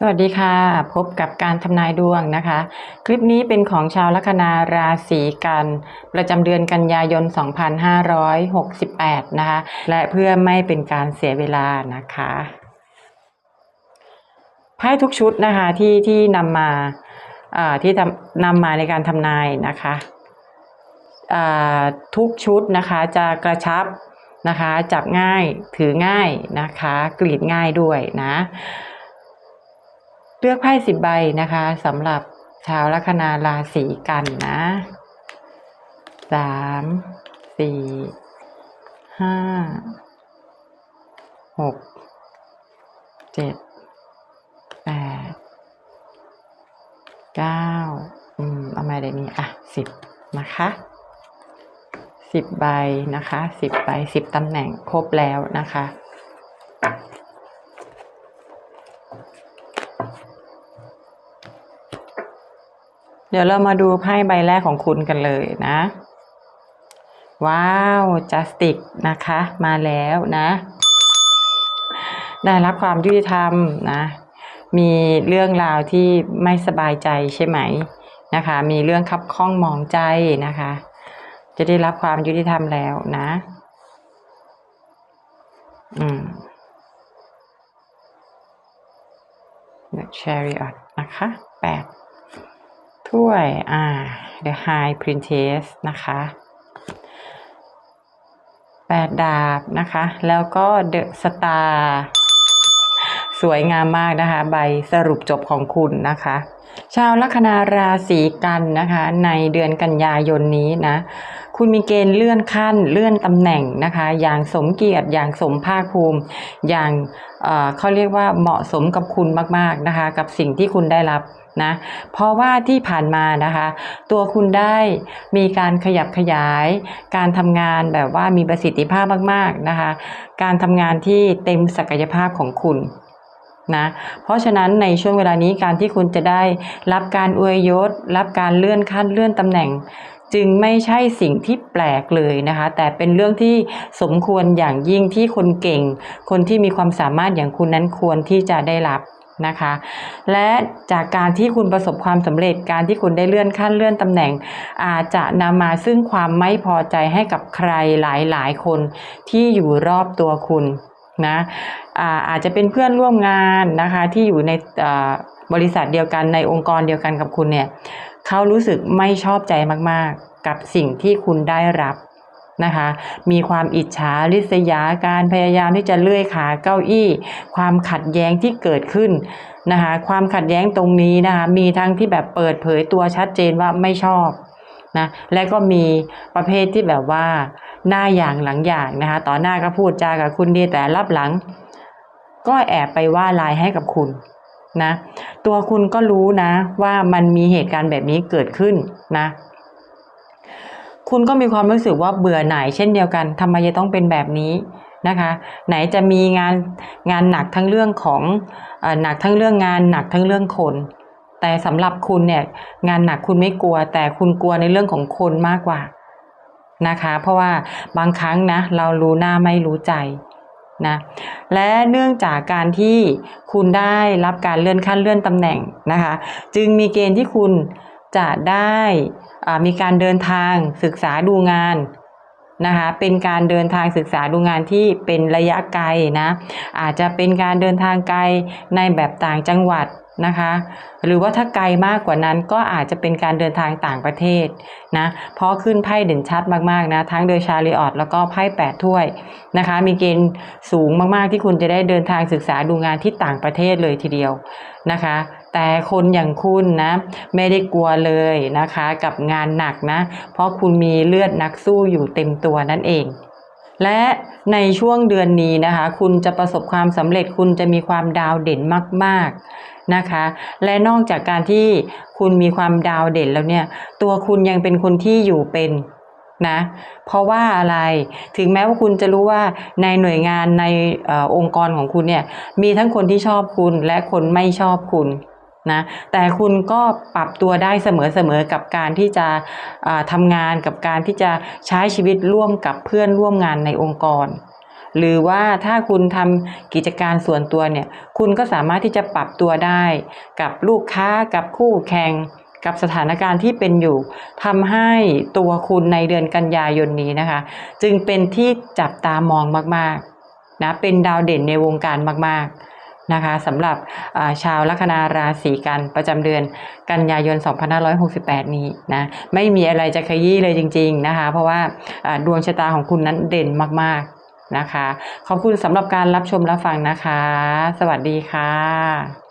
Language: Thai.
สวัสดีค่ะ พบกับการทำนายดวงนะคะ คลิปนี้เป็นของชาวลัคนาราศีกัน ประจำเดือนกันยายน 2568 นะคะ และเพื่อไม่เป็นการเสียเวลานะคะไพ่ทุกชุดนะคะที่ที่นำมาที่นำมาในการทำนายนะคะทุกชุดนะคะจะกระชับนะคะจับง่ายถือง่ายนะคะ กรีดง่ายด้วยนะ เลือกไพ่สิบใบนะคะสำหรับชาวลัคนาราศีกันนะสามสี่ห้าหกเจ็ดแปดเก้าอืมเอามาได้นี้อะสิบนะคะสิบใบนะคะสิบใบสิบตำแหน่งครบแล้วนะคะ เดี๋ยวเรามาดูไพ่ใบแรกของคุณกันเลยนะ ว้าวจัสติกนะคะ มาแล้วนะ ได้รับความยุติธรรมนะ มีเรื่องราวที่ไม่สบายใจใช่ไหมนะคะ มีเรื่องคับข้องมองใจนะคะ จะได้รับความยุติธรรมแล้วนะ อืม The Chariot นะคะแปด ถ้วยอ่า The High Princess นะคะแปดดาบนะคะ แล้วก็ The Star สวยงามมากนะคะ ใบสรุปจบของคุณนะคะ ชาวลัคนาราศีกันนะคะ ในเดือนกันยายนนี้นะ คุณมีเกณฑ์เลื่อนขั้นเลื่อนตำแหน่งนะคะ อย่างสมเกียรติอย่างสมภาคภูมิ อย่างเเขาเรียกว่าเหมาะสมกับคุณมากๆนะคะ กับสิ่งที่คุณได้รับ นะเพราะว่าที่ผ่านมานะคะ ตัวคุณได้มีการขยับขยาย การทำงานแบบว่ามีประสิทธิภาพมากๆนะคะ การทำงานที่เต็มศักยภาพของคุณนะเพราะฉะนั้นในช่วงเวลานี้การที่คุณจะได้รับการอวยยศ รับการเลื่อนขั้นเลื่อนตำแหน่ง จึงไม่ใช่สิ่งที่แปลกเลยนะคะ แต่เป็นเรื่องที่สมควรอย่างยิ่งที่คนเก่ง คนที่มีความสามารถอย่างคุณนั้นควรที่จะได้รับ นะคะ และจากการที่คุณประสบความสำเร็จการที่คุณได้เลื่อนขั้นเลื่อนตำแหน่ง อาจจะนำมาซึ่งความไม่พอใจให้กับใครหลายๆ คนที่อยู่รอบตัวคุณนะอาอาจจะเป็นเพื่อนร่วมงานนะคะที่อยู่ในบริษัทเดียวกันในองค์กรเดียวกันกับคุณเนี่ยเขารู้สึกไม่ชอบใจมากๆ กับสิ่งที่คุณได้รับ นะคะ มีความอิจฉาริษยาการพยายามที่จะเลื่อยขาเก้าอี้ ความขัดแย้งที่เกิดขึ้นนะคะ ความขัดแย้งตรงนี้นะคะ มีทั้งที่แบบเปิดเผยตัวชัดเจนว่าไม่ชอบนะ และก็มีประเภทที่แบบว่า หน้าอย่างหลังอย่างนะคะ ต่อหน้าก็พูดจากับคุณดีแต่รับหลัง ก็แอบไปว่าลายให้กับคุณนะ ตัวคุณก็รู้นะว่ามันมีเหตุการณ์แบบนี้เกิดขึ้นนะ คุณก็มีความรู้สึกว่าเบื่อหน่ายเช่นเดียวกันทำไมจะต้องเป็นแบบนี้นะคะ ไหนจะมีงานงานหนักทั้งเรื่องของอหนักทั้งเรื่องงานหนักทั้งเรื่องคน แต่สำหรับคุณเนี่ยงานหนักคุณไม่กลัว แต่คุณกลัวในเรื่องของคนมากกว่านะคะ เพราะว่าบางครั้งนะเรารู้หน้าไม่รู้ใจนะและเนื่องจากการที่คุณได้รับการเลื่อนขั้นเลื่อนตำแหน่งนะคะ จึงมีเกณฑ์ที่คุณจะได้ มีการเดินทางศึกษาดูงานนะคะเป็นการเดินทางศึกษาดูงานที่เป็นระยะไกลนะอาจจะเป็นการเดินทางไกลในแบบต่างจังหวัดนะคะหรือว่าถ้าไกลมากกว่านั้นก็อาจจะเป็นการเดินทางต่างประเทศนะเพราะขึ้นไพ่เด่นชัดมากๆนะทั้งโดยชาลิออตแล้วก็ไพ่แปดถ้วยนะคะมีเกณฑ์สูงมากๆที่คุณจะได้เดินทางศึกษาดูงานที่ต่างประเทศเลยทีเดียวนะคะ แต่คนอย่างคุณนะไม่ได้กลัวเลยนะคะ กับงานหนักนะ เพราะคุณมีเลือดนักสู้อยู่เต็มตัวนั่นเอง และในช่วงเดือนนี้นะคะ คุณจะประสบความสำเร็จคุณจะมีความดาวเด่นมากๆนะคะ และนอกจากการที่คุณมีความดาวเด่นแล้วเนี่ย ตัวคุณยังเป็นคนที่อยู่เป็นนะ เพราะว่าอะไรถึงแม้ว่าคุณจะรู้ว่าในหน่วยงานในอองค์กรของคุณเนี่ย มีทั้งคนที่ชอบคุณและคนไม่ชอบคุณ นะแต่คุณก็ปรับตัวได้เสมอๆกับการที่จะอ่าทำงานกับการที่จะใช้ชีวิตร่วมกับเพื่อนร่วมงานในองค์กร หรือว่าถ้าคุณทำกิจการส่วนตัวเนี่ยคุณก็สามารถที่จะปรับตัวได้กับลูกค้ากับคู่แข่งกับสถานการณ์ที่เป็นอยู่ทำให้ตัวคุณในเดือนกันยายนนี้นะคะ จึงเป็นที่จับตามองมากๆนะเป็นดาวเด่นในวงการมากๆ นะคะสำหรับชาวลัคนาราศีกันประจำเดือนกันยายน 2568 นี้นะไม่มีอะไรจะขยี้เลยจริง ๆนะคะ เพราะว่าดวงชะตาของคุณนั้นเด่นมากๆนะคะ ขอบคุณสำหรับการรับชมรับฟังนะคะ สวัสดีค่ะ